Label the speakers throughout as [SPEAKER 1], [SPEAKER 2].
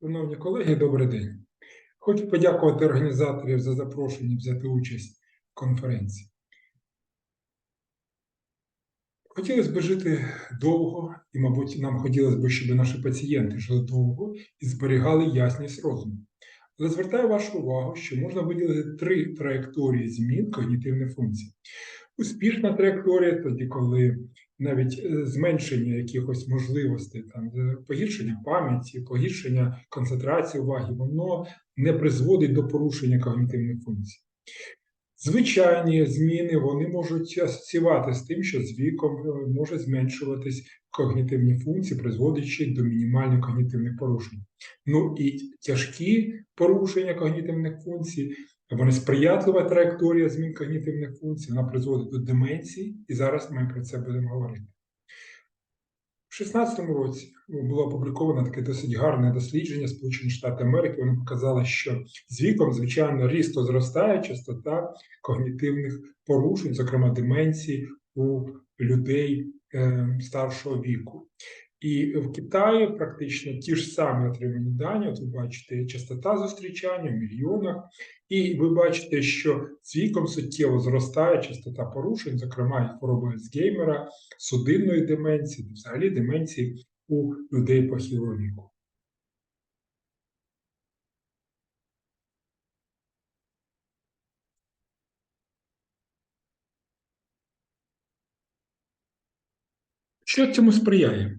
[SPEAKER 1] Шановні колеги, добрий день. Хочу подякувати організаторів за запрошення взяти участь в конференції. Хотілося б жити довго, і, мабуть, нам хотілося б, щоб наші пацієнти жили довго і зберігали ясність розуму. Але звертаю вашу увагу, що можна виділити три траєкторії змін когнітивних функцій. Успішна траєкторія тоді, коли навіть е, зменшення якихось можливостей, там е, погіршення пам'яті, погіршення концентрації уваги, воно не призводить до порушення когнітивних функцій. Звичайні зміни вони можуть асоціювати з тим, що з віком е, може зменшуватись когнітивні функції, призводячи до мінімальних когнітивних порушень. Ну і тяжкі порушення когнітивних функцій, вони сприятлива траєкторія змін когнітивних функцій, вона призводить до деменції, і зараз ми про це будемо говорити. У 2016 році було опубліковано таке досить гарне дослідження Сполучених Штатів Америки. Воно показало, що з віком, звичайно, різко зростає частота когнітивних порушень, зокрема деменції у людей е, старшого віку. І в Китаї практично ті ж самі отримані дані. От ви бачите, частота зустрічання в мільйонах, і ви бачите, що з віком суттєво зростає частота порушень, зокрема і хвороби Альцгеймера, судинної деменції, взагалі деменції у людей похилого віку. Що цьому сприяє?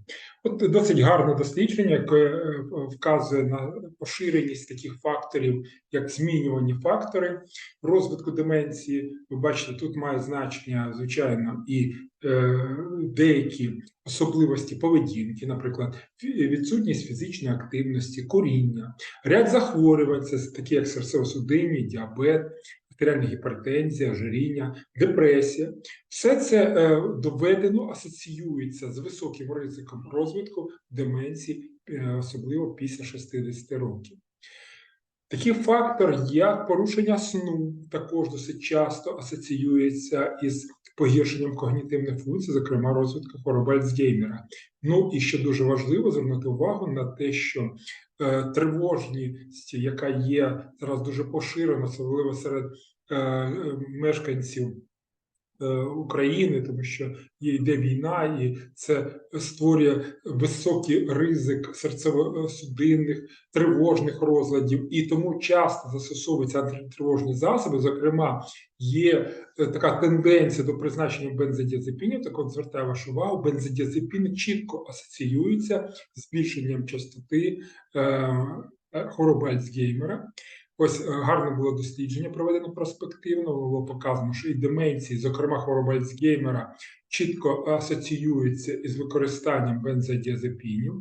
[SPEAKER 1] Досить гарне дослідження, яке е, вказує на поширеність таких факторів, як змінювані фактори розвитку деменції. Ви бачите, тут має значення, звичайно, і е, деякі особливості поведінки, наприклад, відсутність фізичної активності, коріння, ряд захворювань, це такі як серцево-судинні, діабет, артеріальна гіпертензія, ожиріння, депресія. Все це е, доведено асоціюється з високим ризиком розвитку деменції, е, особливо після 60 років. Такий фактор, як порушення сну, також досить часто асоціюється із погіршенням когнітивних функцій, зокрема розвитку хвороби Альцгеймера. Ну і що дуже важливо, звернути увагу на те, що е, тривожність, яка є зараз дуже поширена, особливо серед е, е мешканців України, тому що йде війна, і це створює високий ризик серцево-судинних, тривожних розладів, і тому часто застосовуються антитривожні засоби. Зокрема, є е, така тенденція до призначення бензодіазепінів, так от звертаю вашу увагу, бензодіазепіни чітко асоціюються з збільшенням частоти е, хвороби Альцгеймера. Ось е, гарне було дослідження проведено проспективно. Було показано, що і деменції, зокрема хвороба Альцгеймера, чітко асоціюються із використанням бензодіазепінів.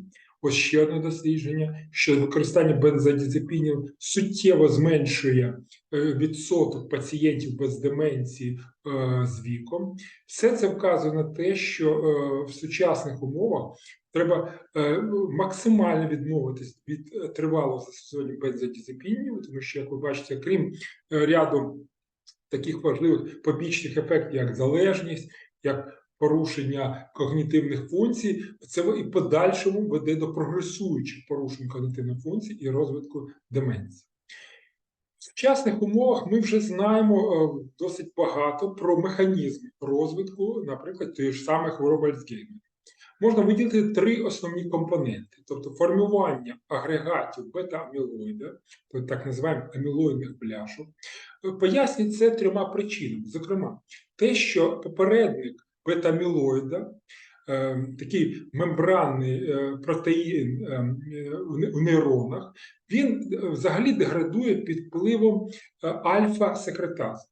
[SPEAKER 1] Ось ще одне дослідження, що використання бензодіазепінів суттєво зменшує е, відсоток пацієнтів без деменції е, з віком. Все це вказує на те, що в сучасних умовах Треба е, максимально відмовитись від е, тривалого застосування бензодіазепінів, тому що, як ви бачите, крім е, ряду таких важливих побічних ефектів, як залежність, як порушення когнітивних функцій, це і подальшому веде до прогресуючих порушень когнітивних функцій і розвитку деменції. В сучасних умовах ми вже знаємо досить багато про механізм розвитку, наприклад, тієї ж самої хвороби Альцгеймера можна виділити три основні компоненти: тобто формування агрегатів бета-амілоїда, тобто так називаємо амілоїдних бляшок. Пояснюють це трьома причинами. Зокрема, те, що попередник бета-амілоїда, е, такий мембранний е, протеїн е, у нейронах, він взагалі деградує під впливом альфа-секретаз.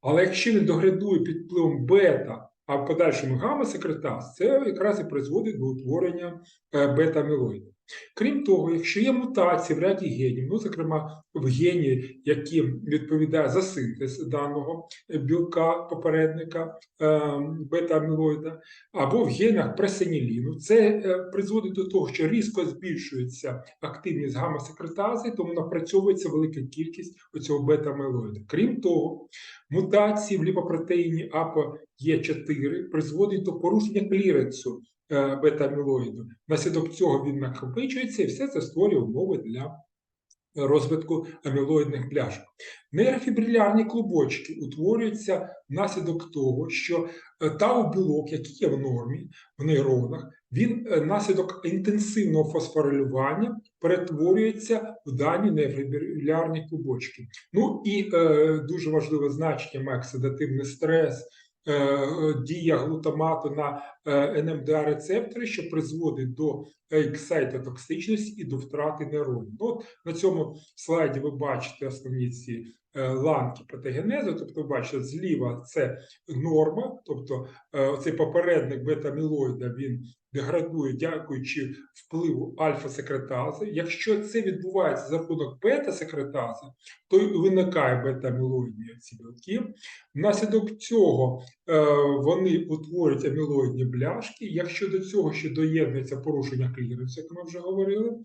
[SPEAKER 1] Але якщо він деградує під впливом бета а в подальшому гамма-секретаз це якраз і призводить до утворення е, бета-амілоїду. Крім того, якщо є мутації в ряді генів, ну, зокрема в гені, який відповідає за синтез даного білка попередника е, бета-амілоїда, або в генах пресеніліну, це е, призводить до того, що різко збільшується активність гамма-секретази, тому напрацьовується велика кількість оцього бета-амілоїда. Крім того, мутації в ліпопротеїні АПО Е4 призводять до порушення кліренсу е, бета-амілоїду. Внаслідок цього він накопичується, і все це створює умови для розвитку амілоїдних пляшок. Нейрофібрилярні клубочки утворюються внаслідок того, що е, тау-білок, який є в нормі в нейронах, він е, внаслідок інтенсивного фосфорилювання перетворюється в дані нейрофібрилярні клубочки. Ну і е, дуже важливе значення має оксидативний стрес, е, е, дія глутамату на е, НМДА-рецептори, що призводить до ексайтотоксичності і до втрати нейронів. Ну, от на цьому слайді ви бачите основні ці е, ланки патогенезу, тобто ви бачите, зліва це норма, тобто е, цей попередник бета-амілоїда, він деградує, дякуючи впливу альфа-секретази. Якщо це відбувається за рахунок бета-секретази, то й виникає бета-амілоїдні ці білки. Внаслідок цього вони утворюють амілоїдні бляшки. Якщо до цього ще доєднується порушення кліренсу, як ми вже говорили,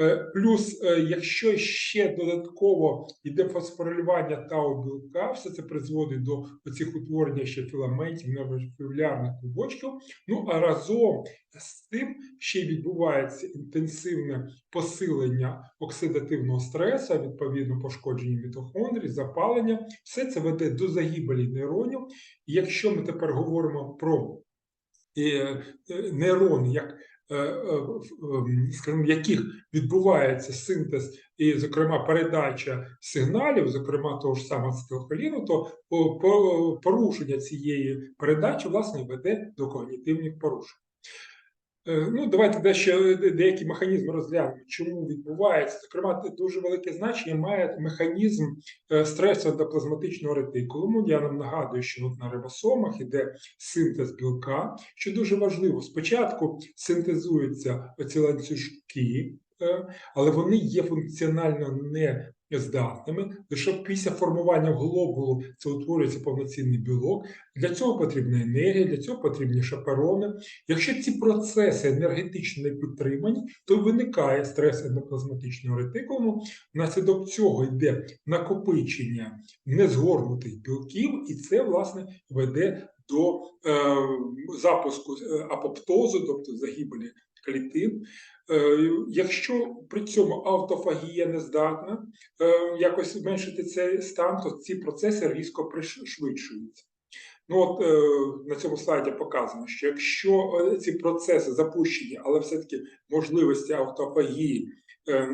[SPEAKER 1] е, плюс, е, якщо ще додатково йде фосфорилювання тау білка, все це призводить до цих утворення ще філаментів, нейрофілярних клубочків. Ну а разом з тим ще відбувається інтенсивне посилення оксидативного стресу, відповідно пошкодження мітохондрій, запалення. Все це веде до загибелі нейронів. І якщо ми тепер говоримо про е, е, як е, е, ем, скажімо, в яких відбувається синтез і, зокрема, передача сигналів, зокрема того ж самого ацетилхоліну, то по- по- порушення цієї передачі власне веде до когнітивних порушень. Е, Ну, давайте де- деякі механізми розглянемо, чому відбувається. Зокрема, дуже велике значення має механізм е, стресу ендоплазматичного ретикулуму. Я нам нагадую, що от на рибосомах іде синтез білка, що дуже важливо. Спочатку синтезуються оці ланцюжки, е, але вони є функціонально не здатними, лише після формування глобулу це утворюється повноцінний білок. Для цього потрібна енергія, для цього потрібні шаперони. Якщо ці процеси енергетично не підтримані, то виникає стрес ендоплазматичного ретикулуму. Внаслідок цього йде накопичення незгорнутих білків, і це власне веде до е, запуску е, апоптозу, тобто загибелі клітин. Е, Якщо при цьому автофагія не здатна е, якось зменшити цей стан, то ці процеси різко пришвидшуються. Ну от е, на цьому слайді показано, що якщо ці процеси запущені, але все-таки можливості автофагії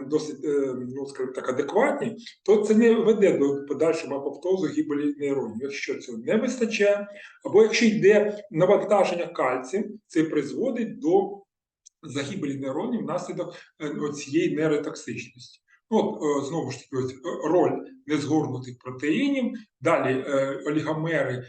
[SPEAKER 1] досить, ну скажімо так, адекватні, то це не веде до подальшого апоптозу гибелі нейронів. Якщо цього не вистачає, або якщо йде навантаження кальцієм, це призводить до загибелі нейронів внаслідок е, цієї нейротоксичності. От, е, знову ж таки, ось, е, роль незгорнутих протеїнів, далі олігомери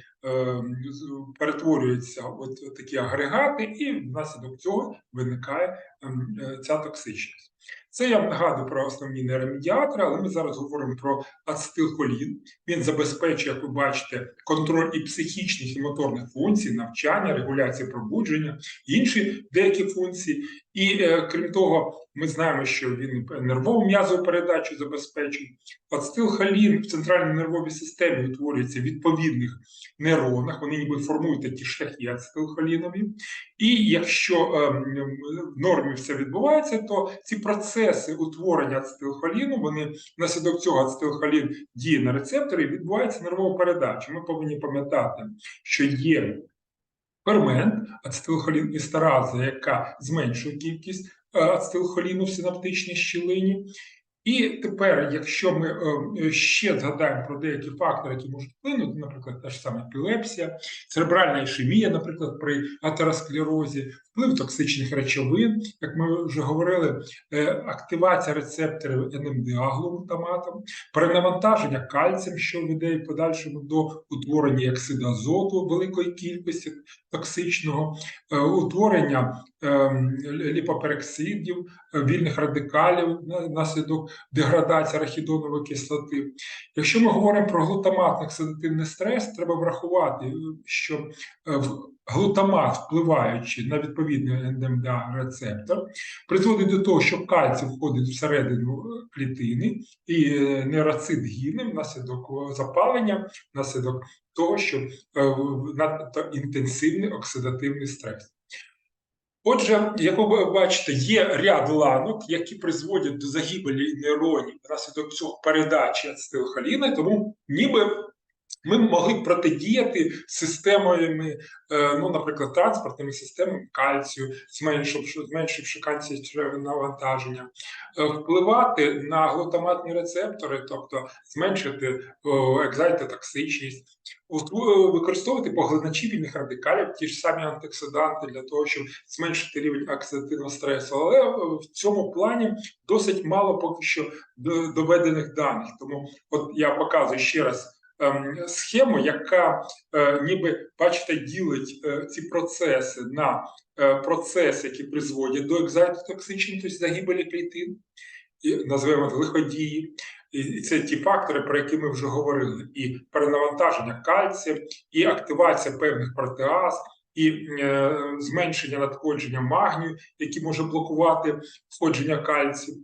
[SPEAKER 1] перетворюються в такі агрегати, і внаслідок цього виникає ем, ця токсичність. Це я нагадую про основні нейромедіатори, але ми зараз говоримо про ацетилхолін. Він забезпечує, як ви бачите, контроль і психічних і моторних функцій, навчання, регуляції пробудження, інші деякі функції. І е, крім того, ми знаємо, що він нервову м'язову передачу забезпечує. Ацетилхолін в центральній нервовій системі утворюється в відповідних нейронах, вони ніби формують такі шляхи ацетилхолінові. І якщо ем, в нормі все відбувається, то ці процеси утворення ацетилхоліну, вони внаслідок цього ацетилхолін діє на рецептори і відбувається нервова передача. Ми повинні пам'ятати, що є фермент ацетилхолін істераза, яка зменшує кількість е, ацетилхоліну в синаптичній щілині. І тепер, якщо ми е, ще згадаємо про деякі фактори, які можуть вплинути, наприклад, та ж сама епілепсія, церебральна ішемія, наприклад, при атеросклерозі, вплив токсичних речовин, як ми вже говорили, е, активація рецепторів НМДА глутаматом, перенавантаження кальцієм, що веде в подальшому до утворення оксиду азоту великої кількості токсичного, е, утворення ем, ліпопероксидів, е, вільних радикалів на- внаслідок деградації арахідонової кислоти. Якщо ми говоримо про глутаматний оксидативний стрес, треба врахувати, е, що е, в- глутамат, впливаючи на відповідний НМДА рецептор, призводить до того, що кальцій входить всередину е, клітини і е, нейроцит гине внаслідок е, запалення, внаслідок того, що надто інтенсивний оксидативний стрес. Отже, як ви бачите, є ряд ланок, які призводять до загибелі нейронів внаслідок цього передачі ацетилхоліни, тому ніби ми могли протидіяти системами, е, ну, наприклад, транспортними системами кальцію, зменшивши, зменшивши кальцій навантаження, е, впливати на глутаматні рецептори, тобто зменшити екзайтотоксичність, використовувати поглиначі вільних радикалів, ті ж самі антиоксиданти для того, щоб зменшити рівень оксидативного стресу. Але в цьому плані досить мало поки що доведених даних. Тому от я показую ще раз. Ем, схему, яка е, ніби бачите, ділить е, ці процеси на е, процеси, які призводять до екзайтотоксичності, тобто загибелі клітин, називаємо лиходії. І це ті фактори, про які ми вже говорили: і перенавантаження кальція, і активація певних протеаз, і е, зменшення надходження магнію, які може блокувати входження кальцію.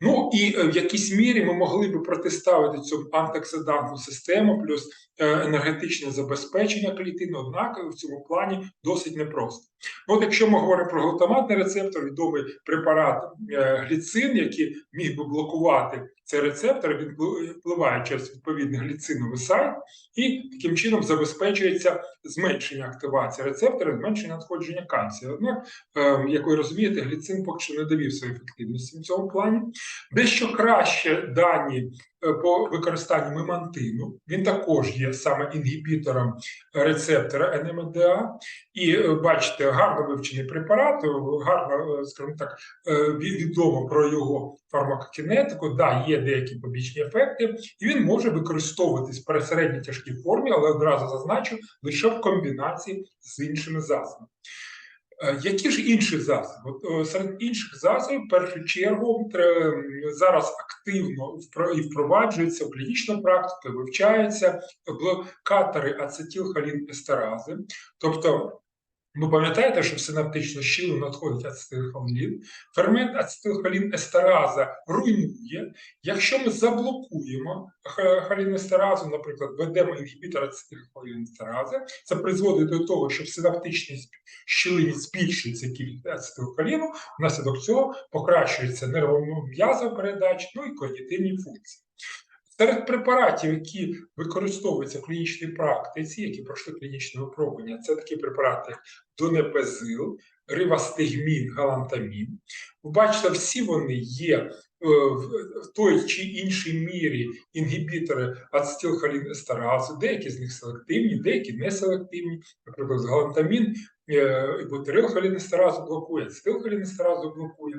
[SPEAKER 1] Ну і е, в якійсь мірі ми могли би протиставити цю антиоксидантну систему, плюс е, енергетичне забезпечення клітин, однак в цьому плані досить непросто. Ну, От якщо ми говоримо про глутаматний рецептор, відомий препарат е, гліцин, який міг би блокувати цей рецептор, він впливає через відповідний гліциновий сайт, і таким чином забезпечується зменшення активації рецептора, зменшення надходження кальцію. Однак, як ви розумієте, гліцин поки що не довів своєї ефективності в цьому плані. Дещо краще дані по використанню мемантину. Він також є саме інгібітором рецептора НМДА. І е, бачите, гарно вивчений препарат, гарно, е, скажімо так, відомо про його фармакокінетику. Да, є деякі побічні ефекти, і він може використовуватись в пересередній тяжкій формі, але одразу зазначу лише в комбінації з іншими засобами. Е, які ж інші засоби? Е, серед інших засобів, в першу чергу, зараз активно і впроваджується в клінічну практику, вивчаються блокатори ацетилхолін-естерази, тобто ви пам'ятаєте, що в синаптичну щілину надходить ацетилхолін, фермент ацетилхолін естераза руйнує. Якщо ми заблокуємо холінестеразу, наприклад, ведемо інгібітор ацетилхолін естерази, це призводить до того, що в синаптичній щілині збільшується кількість ацетилхоліну, внаслідок цього покращується нервово-м'язова передача, ну і когнітивні функції. Серед препаратів, які використовуються в клінічній практиці, які пройшли клінічне випробування, це такі препарати, як донепезил, ривастигмін, галантамін. Ви бачите, всі вони є е, в той чи іншій мірі інгібітори ацетилхолінестеразу, деякі з них селективні, деякі не селективні. Наприклад, галантамін Е, бутирилхолінестеразу блокує, ацетилхолінестеразу блокує.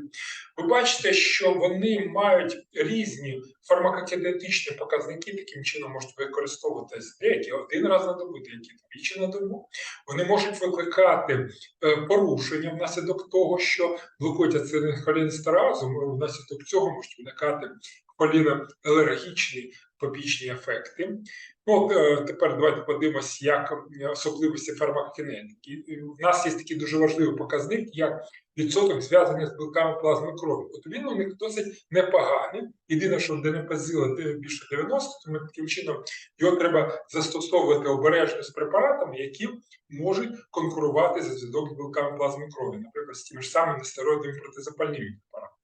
[SPEAKER 1] Ви бачите, що вони мають різні фармакокінетичні показники, таким чином можуть використовуватися деякі один раз на добу, деякі двічі на добу. Вони можуть викликати е, порушення внаслідок того, що блокують ацетилхолінестеразу, внаслідок цього можуть виникати поліноалергічні побічні ефекти. Ну, е, Тепер давайте подивимося, як е, особливості фармакокінетики. У нас є такий дуже важливий показник, як відсоток зв'язаний з білками плазми крові. От він у них досить непоганий. Єдине, що ДНПЗила більше 90, тому таким чином його треба застосовувати обережно з препаратами, які можуть конкурувати за зв'язок з білками плазми крові, наприклад, з тими ж самими стероїдними протизапальними препаратами.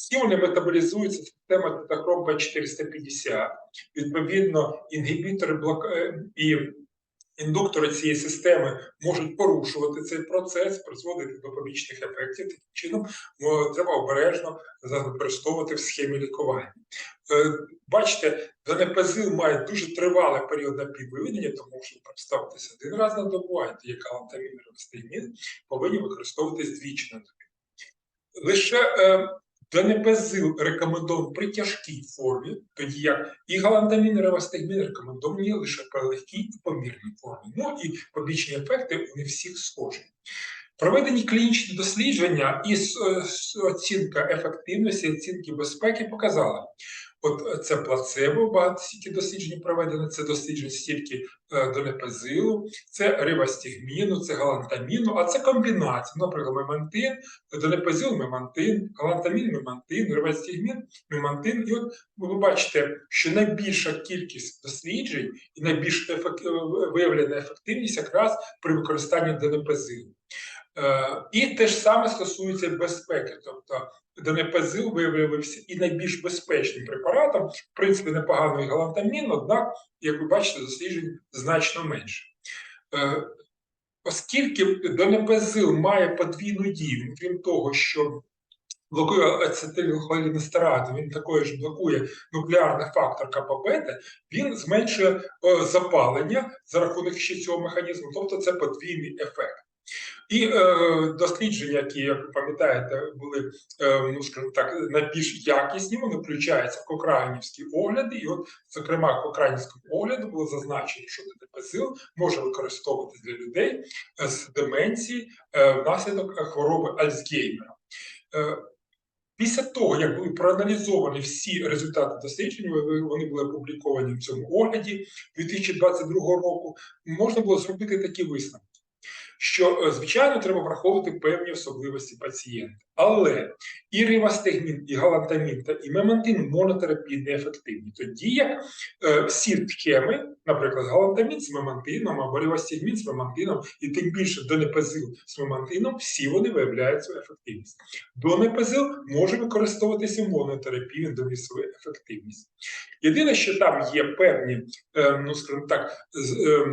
[SPEAKER 1] Всі вони метаболізуються система тетахром П450. Відповідно, інгібітори блок... Е, і індуктори цієї системи можуть порушувати цей процес, призводити до побічних ефектів. Таким чином треба обережно використовувати в схемі лікування. Е, бачите, донепезил має дуже тривалий період напіввиведення, тому що представитися один раз на добу, а як антамін і повинні використовуватись двічі на добу. Лише е, Денепезил рекомендований при тяжкій формі, тоді як і галантамін, і ревастигмін рекомендовані лише при легкій і помірній формі. Ну і побічні ефекти у них всіх схожі. Проведені клінічні дослідження і оцінка ефективності, оцінки безпеки показали, От е, це плацебо, багато стільки досліджень проведено, це дослідження стільки е, донепезилу, це ривастігміну, це галантаміну, а це комбінація. Наприклад, мемантин, донепезил, мемантин, галантамін, мемантин, ривастігмін, мемантин. І от ви бачите, що найбільша кількість досліджень і найбільш ефект... виявлена ефективність якраз при використанні донепезилу. Е, І те ж саме стосується безпеки. Тобто Донепезил виявився і найбільш безпечним препаратом, в принципі, непоганий галантамін, однак, як ви бачите, досліджень значно менше. Е, Оскільки донепезил має подвійну дію, крім того, що блокує ацетилхолінестерат, він також блокує нуклеарний фактор КПБ, він зменшує е, запалення за рахунок ще цього механізму, тобто це подвійний ефект. І е, дослідження, які, як ви пам'ятаєте, були е, ну скажімо так, найбільш якісні, вони включаються в кокранівські огляди. І, от, зокрема, в кокранівському огляду було зазначено, що ДПСИЛ може використовуватися для людей з деменції е, внаслідок хвороби Альцгеймера. Е, Після того, як були проаналізовані всі результати досліджень, вони були опубліковані в цьому огляді 2022 року, можна було зробити такі висновки що, е, звичайно, треба враховувати певні особливості пацієнта. Але і ривастегмін, і галантамін та і мемантин монотерапії неефективні. Тоді як е, всі схеми, наприклад, галантамін з мемантином або ривастегмін з мемантином, і тим більше донепезил з мемантином, всі вони виявляють свою ефективність. Донепезил може використовуватися в монотерапії, він ефективність. Єдине, що там є певні, е, ну скажімо так, е,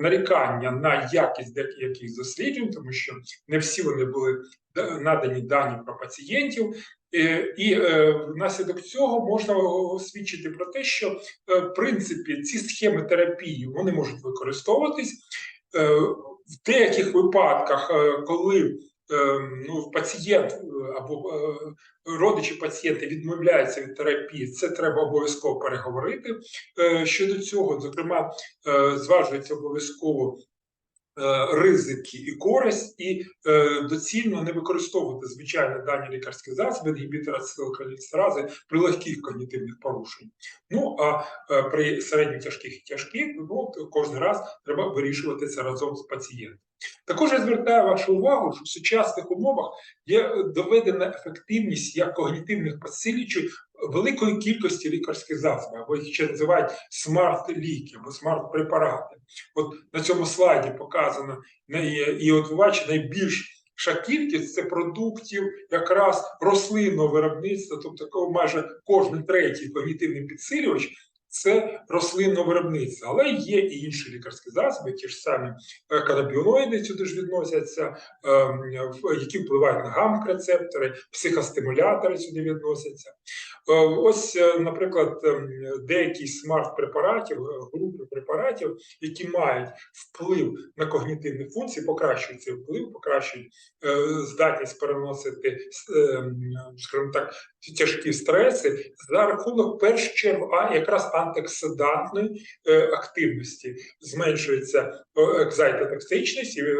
[SPEAKER 1] нарікання на якість деяких досліджень, тому що не всі вони були надані дані про пацієнтів. Е, і внаслідок цього можна освідчити про те, що в принципі ці схеми терапії вони можуть використовуватись в деяких випадках, коли ну, пацієнт е, або е, родичі пацієнта відмовляються від терапії, це треба обов'язково переговорити е, щодо цього. Зокрема, зважується обов'язково Е, ризики і користь, і е, доцільно не використовувати звичайно дані лікарські засоби, інгібітора ацетилхолінестерази при легких когнітивних порушень. Ну а е, при середньо тяжких і тяжких ну, кожен раз треба вирішувати це разом з пацієнтом. Також я звертаю вашу увагу, що в сучасних умовах є доведена ефективність як когнітивних посилюючих великої кількості лікарських засобів, або їх ще називають смарт-ліки або смарт-препарати. От на цьому слайді показано і от бачите, найбільш кількість це продуктів якраз рослинного виробництва, тобто майже кожен третій когнітивний підсилювач це рослинне виробництво, але є і інші лікарські засоби, ті ж самі е, канабіоноїди сюди ж відносяться, ем, які впливають на гамк-рецептори, психостимулятори сюди відносяться. Е, ось, е, наприклад, ем, деякі смарт-препаратів, групи препаратів, які мають вплив на когнітивні функції, покращують цей вплив, покращують здатність переносити, ем, скажімо так, тяжкі стреси за рахунок першу чергу, а якраз антиоксидантної е, активності зменшується екзайтотоксичність і е,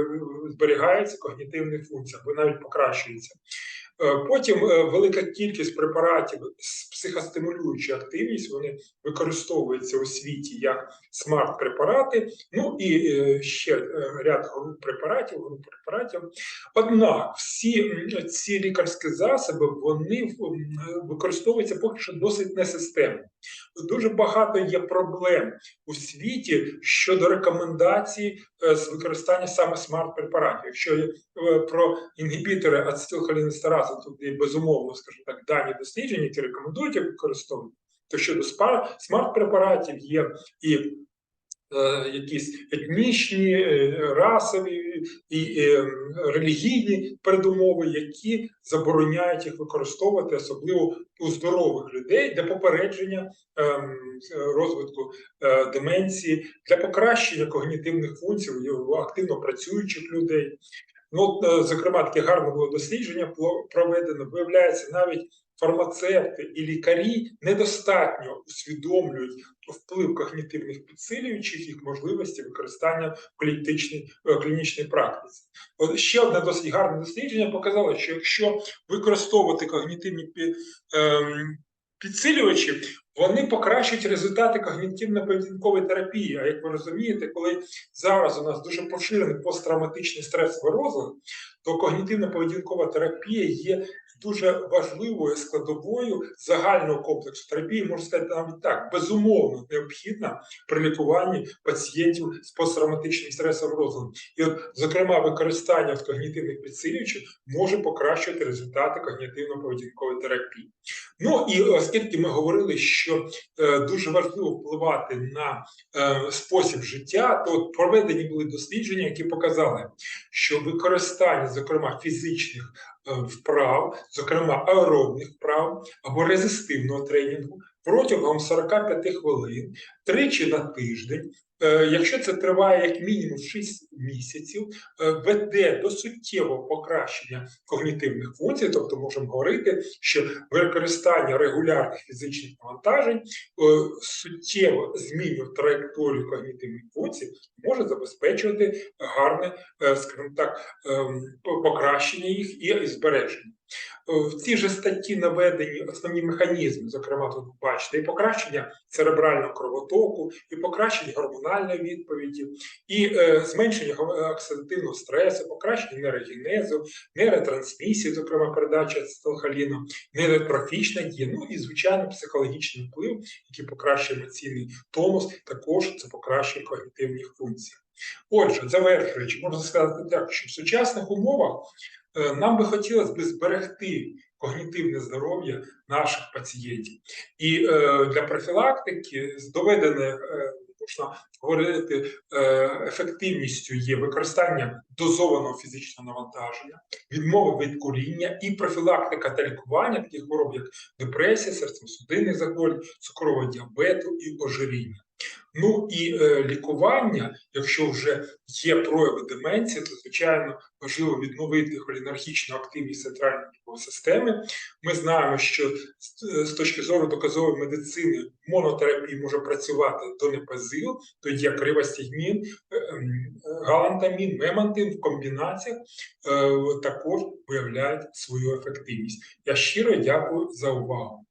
[SPEAKER 1] зберігається когнітивні функції, або навіть покращується. Е, потім е, велика кількість препаратів з психостимулюючою активність вони використовуються у світі як смарт-препарати, ну і е, ще ряд груп препаратів, груп препаратів. Однак всі ці лікарські засоби вони використовуються поки що досить несистемно. Дуже багато є проблем у світі щодо рекомендацій з використання саме смарт-препаратів. Якщо про інгібітори ацетилхолінестеразу база тут безумовно, скажімо так, дані дослідження, які рекомендують використовувати, то щодо смарт-препаратів є і е, якісь етнічні, е, расові і е, релігійні передумови, які забороняють їх використовувати, особливо у здорових людей для попередження е, розвитку е, деменції, для покращення когнітивних функцій у активно працюючих людей. Ну, е, зокрема, таке гарне було дослідження проведено. Виявляється, навіть фармацевти і лікарі недостатньо усвідомлюють вплив когнітивних підсилюючих їх можливості використання в клінічній, е, клінічній практиці. От ще одне досить гарне дослідження показало, що якщо використовувати когнітивні ем, підсилювачі, вони покращують результати когнітивно-поведінкової терапії. А як ви розумієте, коли зараз у нас дуже поширений посттравматичний стресовий розлад, то когнітивно-поведінкова терапія є дуже важливою складовою загального комплексу терапії, можна сказати навіть так, безумовно необхідна при лікуванні пацієнтів з посттравматичним стресовим розладом. І от, зокрема, використання когнітивних підсилювачів може покращувати результати когнітивно-поведінкової терапії. Ну і оскільки ми говорили, що е, дуже важливо впливати на е, спосіб життя, то от проведені були дослідження, які показали, що використання, зокрема, фізичних вправ, зокрема аеробних вправ або резистивного тренінгу протягом 45 хвилин тричі на тиждень. е, Якщо це триває як мінімум 6 місяців, е, веде до суттєвого покращення когнітивних функцій, тобто можемо говорити, що використання регулярних фізичних навантажень е, суттєво змінює траєкторію когнітивних функцій, може забезпечувати гарне, е, скажімо так, ем, покращення їх і збереження. В цій же статті наведені основні механізми, зокрема, тут бачите, і покращення церебрального кровотоку, і покращення гормональної відповіді, і е, зменшення го- оксидативного стресу, покращення нейрогенезу, нейротрансмісії, зокрема передача ацетилхоліну, нейротрофічна дія, ну і звичайно психологічний вплив, який покращує емоційний тонус, також це покращує когнітивні функції. Отже, завершуючи, можна сказати так, що в сучасних умовах е, нам би хотілося б зберегти когнітивне здоров'я наших пацієнтів. І е, для профілактики доведене е, можна говорити е, ефективністю є використання дозованого фізичного навантаження, відмови від куріння і профілактика та лікування таких хвороб, як депресія, серцево-судинних захворювань, цукрового діабету і ожиріння. Ну і е, лікування, якщо вже є прояви деменції, то звичайно важливо відновити холінархічну активність центральної нервової системи. Ми знаємо, що з, з точки зору доказової медицини монотерапія може працювати донепазил, то є кривостігмін, е, ем, галантамін, мемантин в комбінаціях е, також виявляють свою ефективність. Я щиро дякую за увагу.